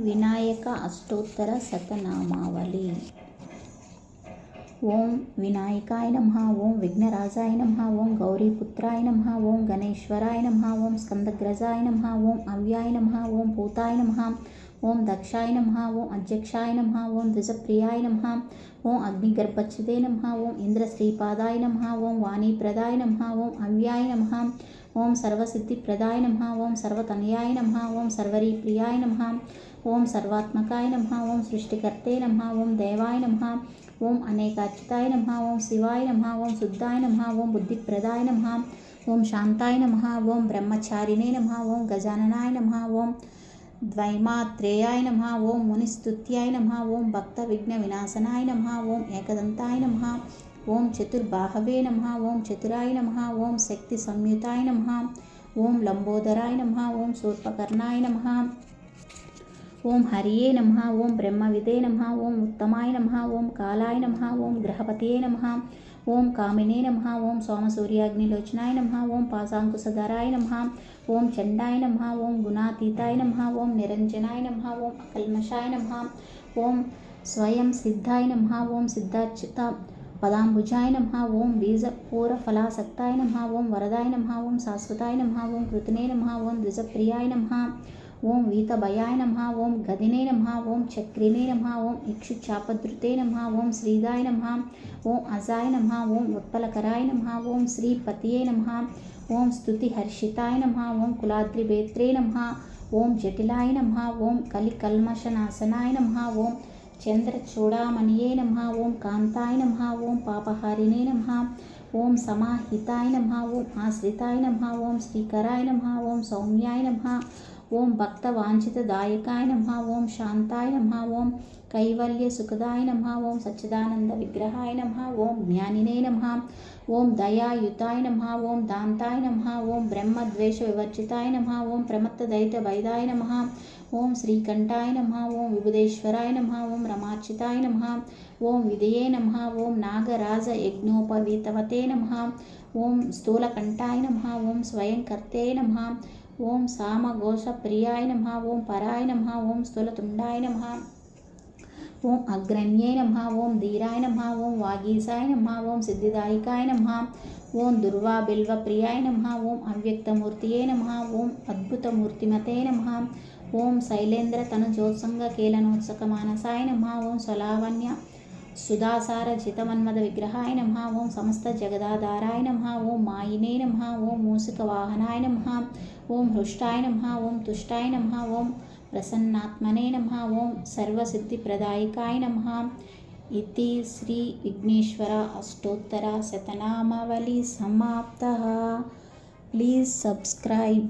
వినాయక అష్టోత్తర శతనామావళి ఓం వినాయకాయ నమ ఓం విఘ్నరాజాయ నమ ఓం గౌరీపుత్రాయ నమ ఓం గణేశ్వరాయ నమ ఓం స్కందగ్రజాయ నమ ఓం అవ్యాయ నమ ఓం పూతాయ నమ ఓం దక్షాయ నమ ఓం అధ్యక్షాయ నమ ఓం ద్విజప్రియాయ నమ ఓం అగ్నిగర్భచ్యుదే నమ ఓం ఇంద్రశ్రీపాదాయ నమ ఓం వాణీప్రదాయ నమ ఓం అవ్యాయ నమ ఓం సర్వసిద్ధిప్రదాయ నమ ఓం సర్వతనయాయ నమ ఓం సర్వరీప్రియాయ నమ ఓం సర్వాత్మకాయ నమ ఓం సృష్టికర్తే నమ ఓం దేవాయ నమ ఓం అనేకాచ్యుతాయ నమ ఓం శివాయ నమ ఓం శుద్ధాయ నమ ఓం బుద్ధిప్రదాయ నమ ఓం శాంతాయ నమ ఓం బ్రహ్మచారిణే నమ ఓం గజాననాయ నమ ఓం ద్వైమాత్రేయాయ నమ ఓం మునిస్తుత్యాయ నమ ఓం భక్త విఘ్న వినాశనాయ నమ ఓం ఏకదంతాయ నమ ఓం చతుర్బాహవే నమ ఓం చతురాయ నమ ఓం శక్తి సంయుతాయ నమ ఓం లంబోదరాయ నమ ఓం శూర్పకర్ణాయ నమ ఓం హరియే నమ ఓం బ్రహ్మవిదే నమ ఓం ఉత్తమాయ నమ ఓం కాలాయ నమ ఓం గ్రహపతియే నమ ఓం కామినే నమ ఓం సోమసూర్యాగ్నిలోచనాయ నమ ఓం పాశాంకుశధరాయ నమ ఓం చండాయ నమ ఓం గుణాతీతాయ నమ ఓం నిరంజనాయ నమ ఓం అకల్మషాయ నమ ఓం స్వయం సిద్ధాయ నమ ఓం సిద్ధాచ్యుత పదాంబుజాయ నమ ఓం బీజపూరఫలాసక్తాయ నమ ఓం వరదాయ నమ ఓం శాశ్వతాయ నమ ఓం కృతినే నమ ఓం ద్విజప్రియాయ నమ ఓం వీతభయాయ నమ ఓం గదినే నమ ఓం చక్రినే నమ ఓం ఇక్షుచాపద్రుతే నమ ఓం శ్రీదాయ నమ ఓం అజాయ నమ ఓం ఉత్పలకరాయ నమ ఓం శ్రీపతియే నమ ఓం స్తుతి హర్షితాయ నమ ఓం కులాద్రిభేత్రే నమ ఓం జటిలాయ నమ ఓం కలికల్మషనాశనాయ నమ ఓం చంద్రచూడామణియే నమ ఓం కాంతాయ నమ ఓం పాపహారిణే నమ ఓం సమాహితాయ నమ ఓం ఆశ్రితాయ నమ ఓం శ్రీకరాయ నమ ఓం సౌమ్యాయ నమ ఓం భక్త వాంఛితదాయకాయ నమ ఓం శాంతాయ నమ ఓం కైవల్య సుఖదాయ నమ ఓం సచ్చిదానంద విగ్రహాయ నమ ఓం జ్ఞానినే నమ ఓం దయాయుతాయ నమ ఓం దాంతాయ నమ ఓం బ్రహ్మద్వేష వివర్జితాయ నమ ఓం ప్రమత్త దైత వైదాయ నమ ఓం శ్రీకంఠాయ నమ ఓం విభుదేశ్వరాయ నమ ఓం రమార్చితాయ నమ ఓం విధయే నమ ఓం నాగరాజ యజ్ఞోపవీతవతే నమ ఓం స్థూలకంఠాయ నమ ఓం స్వయంకర్తే నమ ఓం సామఘోష ప్రియాయ నమ ఓం పరాయ నమ ఓం స్థూలతుండాయ నమ ఓం అగ్రణ్యై నమ ఓం ధీరాయ నమ ఓం వాగీసాయ నమ ఓం సిద్ధిదాయికాయ నమ ఓం దుర్వా బిల్వ ప్రియాయ నమ ఓం అవ్యక్తమూర్తియే నమ ఓం అద్భుతమూర్తిమతే నమ ఓం శైలేంద్ర తనుజోత్సంగ కేలనోత్సక మానసాయ నమ ఓం స్వలావణ్య సుధాసార జితమన్మద విగ్రహాయ నమ ఓం సమస్త జగదాధారాయ నమ ఓం మాయినే నమ ఓం మూసిక వాహనాయ నమ ఓం హృష్టాయ నమ ఓం తుష్టాయ నమ ఓం ప్రసన్నాత్మనే నమ ఓం సర్వసిద్ధిప్రదాయకాయ నమ. ఇది శ్రీ విఘ్నేశ్వర అష్టోత్తర శతనామావళి సమాప్త. Please subscribe.